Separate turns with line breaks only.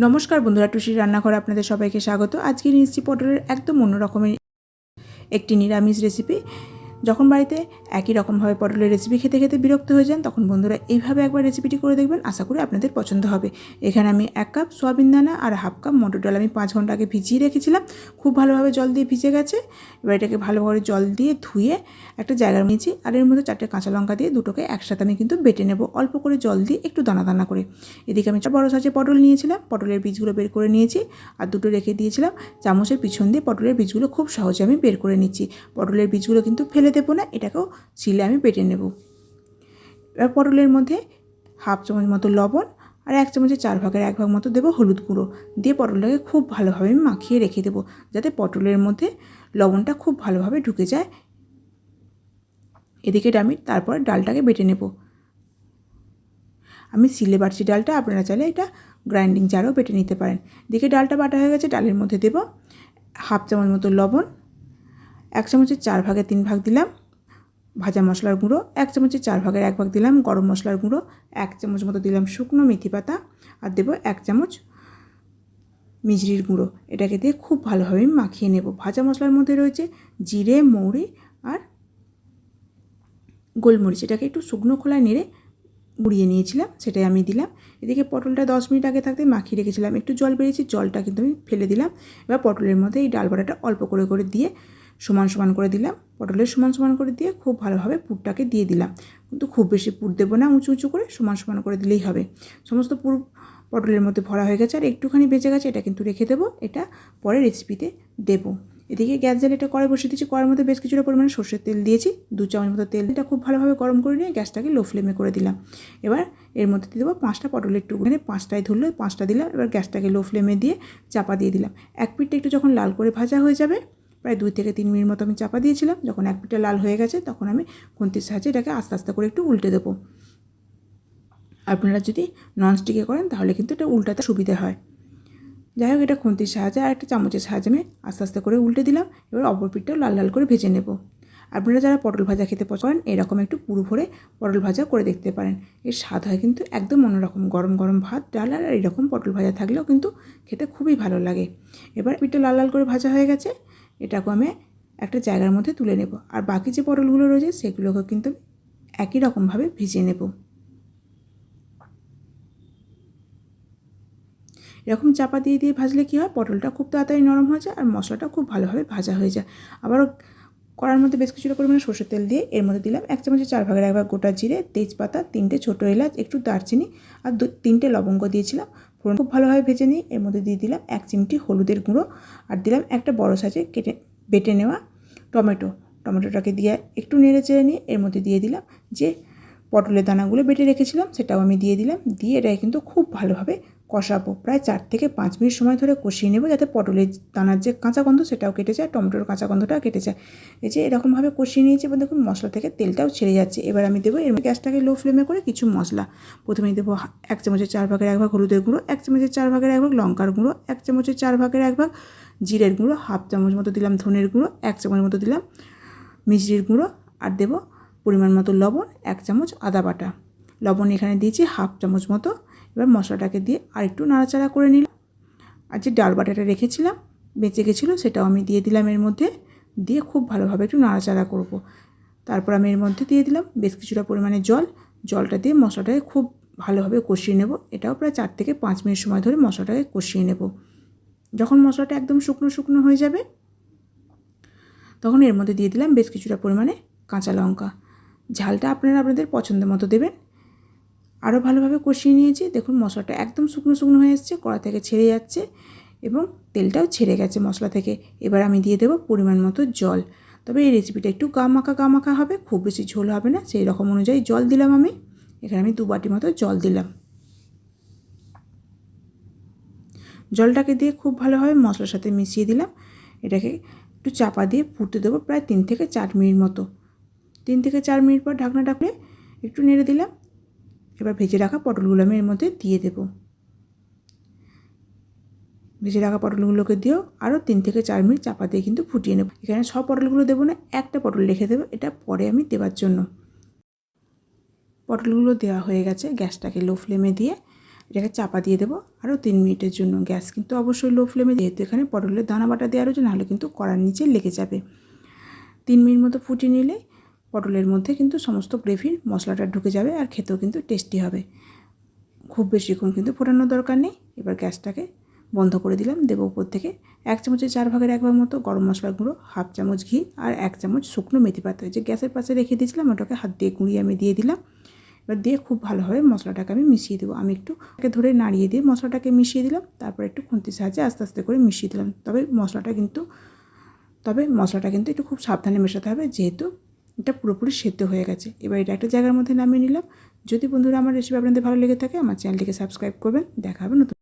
নমস্কার বন্ধুরা, টুসির রান্নাঘর আপনাদের সবাইকে স্বাগত। আজকে নিয়ে পটলের একদম অন্য রকমের একটি নিরামিষ রেসিপি যখন বাড়িতে একই রকমভাবে পটলের রেসিপি খেতে খেতে বিরক্ত হয়ে যান, তখন বন্ধুরা এইভাবে একবার রেসিপিটি করে দেখবেন। আশা করি আপনাদের পছন্দ হবে। এখানে আমি এক কাপ সোয়াবিন দানা আর হাফ কাপ মটর ডাল। আমি পাঁচ ঘণ্টা আগে ভিজিয়ে রেখেছিলাম। খুব ভালোভাবে জল দিয়ে ভিজে গেছে। এবার এটাকে ভালোভাবে জল দিয়ে ধুয়ে একটা জায়গার নিয়েছি আর এর মধ্যে চারটে কাঁচা লঙ্কা দিয়ে দুটোকে একসাথে আমি কিন্তু বেটে নেব। অল্প করে জল দিয়ে একটু দানা দানা করে। এদিকে আমি বড় সাইজে পটল নিয়েছিলাম। পটলের বীজগুলো বের করে নিয়েছি আর দুটো রেখে দিয়েছিলাম। চামচের পিছন দিয়ে পটলের বীজগুলো খুব সহজে আমি বের করে নিচ্ছি। পটলের বীজগুলো কিন্তু ফেলে দেবো না, এটাকেও ছিলে আমি বেটে নেব। এবার পটলের মধ্যে হাফ চামচ মতো লবণ আর এক চামচের চার ভাগের এক ভাগ মতো দেবো হলুদ গুঁড়ো। দিয়ে পটলটাকে খুব ভালোভাবে আমি মাখিয়ে রেখে দেবো, যাতে পটলের মধ্যে লবণটা খুব ভালোভাবে ঢুকে যায়। এদিকে আমি তারপর ডালটাকে বেটে নেব। আমি সিলে বাড়ছি ডালটা আপনারা চাইলে এটা গ্রাইন্ডিং জারও বেটে নিতে পারেন। দিকে ডালটা বাটা হয়ে গেছে, ডালের মধ্যে দেব হাফ চামচ মতো লবণ এক চামচের চার ভাগে তিন ভাগ দিলাম। ভাজা মশলার গুঁড়ো এক চামচের চার ভাগের এক ভাগ দিলাম। গরম মশলার গুঁড়ো এক চামচ মতো দিলাম শুকনো মেথি পাতা আর দেবো এক চামচ মিজরির গুঁড়ো। এটাকে দিয়ে খুব ভালোভাবে মাখিয়ে নেব। ভাজা মশলার মধ্যে রয়েছে জিরে, মৌরি আর গোলমরিচ। এটাকে একটু শুকনো খোলায় নেড়ে গুঁড়িয়ে নিয়েছিলাম, সেটাই আমি দিলাম। এদিকে পটলটা দশ মিনিট আগে থাকতে মাখিয়ে রেখেছিলাম। একটু জল বেরিয়েছে, জলটা কিন্তু আমি ফেলে দিলাম। এবার পটলের মধ্যে এই ডাল বাটাটা অল্প করে করে দিয়ে সমান সমান করে দিলাম। পটলের সমান সমান করে দিয়ে খুব ভালোভাবে পুরটাকে দিয়ে দিলাম। কিন্তু খুব বেশি পুর দেবো না, উঁচু উঁচু করে সমান সমান করে দিলেই হবে। সমস্ত পুর পটলের মধ্যে ভরা হয়ে গেছে, আর একটুখানি বেঁচে গেছে, এটা কিন্তু রেখে দেবো। এটা পরে রেসিপিতে দেবো। এদিকে গ্যাস জ্বালে এটা কড়াই বসিয়ে দিয়েছি। কড়ার মধ্যে বেশ কিছুটা পরিমাণে সর্ষের তেল দিয়েছি। দু চামচ মতো তেল এটা খুব ভালোভাবে গরম করে নিয়ে গ্যাসটাকে লো ফ্লেমে করে দিলাম। এবার এর মধ্যে দিয়ে দেবো পাঁচটা পটলের টুকরো। এখানে পাঁচটায় ধরলো, পাঁচটা দিলাম। এবার গ্যাসটাকে লো ফ্লেমে দিয়ে চাপা দিয়ে দিলাম। এক পিঠটা একটু যখন লাল করে ভাজা হয়ে যাবে প্রায় দুই থেকে তিন মিনিট মতো আমি চাপা দিয়েছিলাম। যখন এক পিঠটা লাল হয়ে গেছে, তখন আমি খুন্তির সাহায্যে এটাকে আস্তে আস্তে করে একটু উল্টে দেবো। আপনারা যদি ননস্টিকে করেন, তাহলে কিন্তু এটা উল্টাতে সুবিধে হয়। যাই হোক, এটা খুন্তির সাহায্যে আর একটা চামচের সাহায্যে আমি আস্তে আস্তে করে উল্টে দিলাম। এবার অপর পিঠটাও লাল লাল করে ভেজে নেব। আপনারা যারা পটল ভাজা খেতে পছন্দ করেন, এরকম একটু পুরো ভরে পটল ভাজা করে দেখতে পারেন। এর স্বাদ হয় কিন্তু একদম অন্যরকম। গরম গরম ভাত, ডাল আর এরকম পটল ভাজা থাকলেও কিন্তু খেতে খুবই ভালো লাগে। এবার পিঠটা লাল লাল করে ভাজা হয়ে গেছে। এটাকে আমি একটা জায়গার মধ্যে তুলে নেব। আর বাকি যে পটলগুলো রয়েছে, সেগুলোকে কিন্তু একই রকমভাবে ভিজিয়ে নেব। এরকম চাপা দিয়ে দিয়ে ভাজলে কী হয়? পটলটা খুব তাড়াতাড়ি নরম হয়ে যায় আর মশলাটা খুব ভালোভাবে ভাজা হয়ে যায়। আবারও কড়ার মধ্যে বেশ কিছুটা পরিমাণে সর্ষের তেল দিয়ে এর মধ্যে দিলাম এক চামচের চার ভাগের এক ভাগ গোটা জিরে, তেজপাতা, তিনটে ছোটো এলাচ, একটু দারচিনি আর দু, তিনটে লবঙ্গ দিয়েছিলাম। ফোড়ন খুব ভালোভাবে ভেজে নিই এর মধ্যে দিয়ে দিলাম এক চিমটি হলুদের গুঁড়ো আর দিলাম একটা বড় সাইজে কেটে, বেটে নেওয়া টমেটো। টমেটোটাকে দিয়ে একটু নেড়ে চেড়ে নিয়ে এর মধ্যে দিয়ে দিলাম যে পটলের দানাগুলো বেটে রেখেছিলাম সেটাও আমি দিয়ে দিলাম। দিয়ে এটাকে কিন্তু খুব ভালোভাবে কষাবো। প্রায় চার থেকে পাঁচ মিনিট সময় ধরে কষিয়ে নেব যাতে পটলের দানার যে কাঁচা গন্ধ সেটাও কেটে যায়, টমেটোর কাঁচা গন্ধটাও কেটে যায়। এই যে এরকমভাবে কষিয়ে নিয়েছি, এবার দেখুন মশলা থেকে তেলটাও ছেড়ে যাচ্ছে। এবার আমি দেবো এর গ্যাসটাকে লো ফ্লেমে করে কিছু মশলা। প্রথমে দেবো এক চামচের চার ভাগের এক ভাগ হলুদের গুঁড়ো, এক চামচের চার ভাগের এক ভাগ লঙ্কার গুঁড়ো, এক চামচের চার ভাগের এক ভাগ জিরের গুঁড়ো, হাফ চামচ মতো দিলাম ধনের গুঁড়ো, এক চামচ মতো দিলাম মিষ্টির গুঁড়ো আর দেবো পরিমাণ মতো লবণ, এক চামচ আদা বাটা। লবণ এখানে দিয়েছি হাফ চামচ মতো এবার মশলাটাকে দিয়ে আর একটু নাড়াচাড়া করে নিলাম। আর যে ডাল বাটাটা রেখেছিলাম, বেঁচে গেছিল, সেটাও আমি দিয়ে দিলাম এর মধ্যে। দিয়ে খুব ভালোভাবে একটু নাড়াচাড়া করব। তারপর আমি এর মধ্যে দিয়ে দিলাম বেশ কিছুটা পরিমাণে জল। জলটা দিয়ে মশলাটাকে খুব ভালোভাবে কষিয়ে নেব। এটাও প্রায় চার থেকে পাঁচ মিনিট সময় ধরে মশলাটাকে কষিয়ে নেব। যখন মশলাটা একদম শুকনো শুকনো হয়ে যাবে, তখন এর মধ্যে দিয়ে দিলাম বেশ কিছুটা পরিমাণে কাঁচা লঙ্কা। ঝালটা আপনারা আপনাদের পছন্দ মতো দেবেন। আরও ভালোভাবে কষিয়ে নিয়েছি। দেখুন, মশলাটা একদম শুকনো শুকনো হয়ে এসছে কড়া থেকে ছেড়ে যাচ্ছে এবং তেলটাও ছেড়ে গেছে মশলা থেকে। এবার আমি দিয়ে দেবো পরিমাণ মতো জল। তবে এই রেসিপিটা একটু গা মাখা গা মাখা হবে, খুব বেশি ঝোল হবে না, সেই রকম অনুযায়ী জল দিলাম আমি। এখানে আমি দু বাটি মতো জল দিলাম। জলটাকে দিয়ে খুব ভালোভাবে মশলার সাথে মিশিয়ে দিলাম। এটাকে একটু চাপা দিয়ে ফুটতে দেবো প্রায় তিন থেকে চার মিনিট মতো। তিন থেকে চার মিনিট পর ঢাকনাটা খুলে একটু নেড়ে দিলাম। এবার ভেজে রাখা পটলগুলো আমি এর মধ্যে দিয়ে দেব। ভেজে রাখা পটলগুলোকে দিয়েও আরও তিন থেকে চার মিনিট চাপা দিয়ে কিন্তু ফুটিয়ে নেব। এখানে সব পটলগুলো দেবো না, একটা পটল রেখে দেবো, এটা পরে আমি দেওয়ার জন্য। পটলগুলো দেওয়া হয়ে গেছে গ্যাসটাকে লো ফ্লেমে দিয়ে, এটাকে চাপা দিয়ে দেবো আরও তিন মিনিটের জন্য। গ্যাস কিন্তু অবশ্যই লো ফ্লেমে যেহেতু এখানে পটলের দানা বাটা দেওয়া রয়েছে, নাহলে কিন্তু কড়ার নিচে লেগে যাবে। তিন মিনিট মতো ফুটিয়ে নিলে পটলের মধ্যে কিন্তু সমস্ত গ্রেভির মশলাটা ঢুকে যাবে আর খেতেও কিন্তু টেস্টি হবে। খুব বেশিক্ষণ কিন্তু ফোটানোর দরকার নেই। এবার গ্যাসটাকে বন্ধ করে দিলাম। দেবো উপর থেকে এক চামচের চার ভাগের এক ভাগ মতো গরম মশলার গুঁড়ো, হাফ চামচ ঘি আর এক চামচ শুকনো মেথি পাতা। যে গ্যাসের পাশে রেখে দিয়েছিলাম, ওটাকে হাত দিয়ে গুঁড়িয়ে আমি দিয়ে দিলাম। এবার দিয়ে খুব ভালোভাবে মশলাটাকে আমি মিশিয়ে দেবো। আমি একটু একে ধরে নাড়িয়ে দিয়ে মশলাটাকে মিশিয়ে দিলাম। তারপর একটু খুন্তির সাহায্যে আস্তে আস্তে করে মিশিয়ে দিলাম। তবে মশলাটা কিন্তু, তবে মশলাটা কিন্তু একটু খুব সাবধানে মেশাতে হবে। যেহেতু এটা পুরোপুরি সেদ্ধ হয়ে গেছে। এবার এটা একটা জায়গার মধ্যে নামিয়ে নিলাম। যদি বন্ধুরা আমার রেসিপি আপনাদের ভালো লেগে থাকে, আমার চ্যানেলটিকে সাবস্ক্রাইব করবেন। দেখা হবে নতুন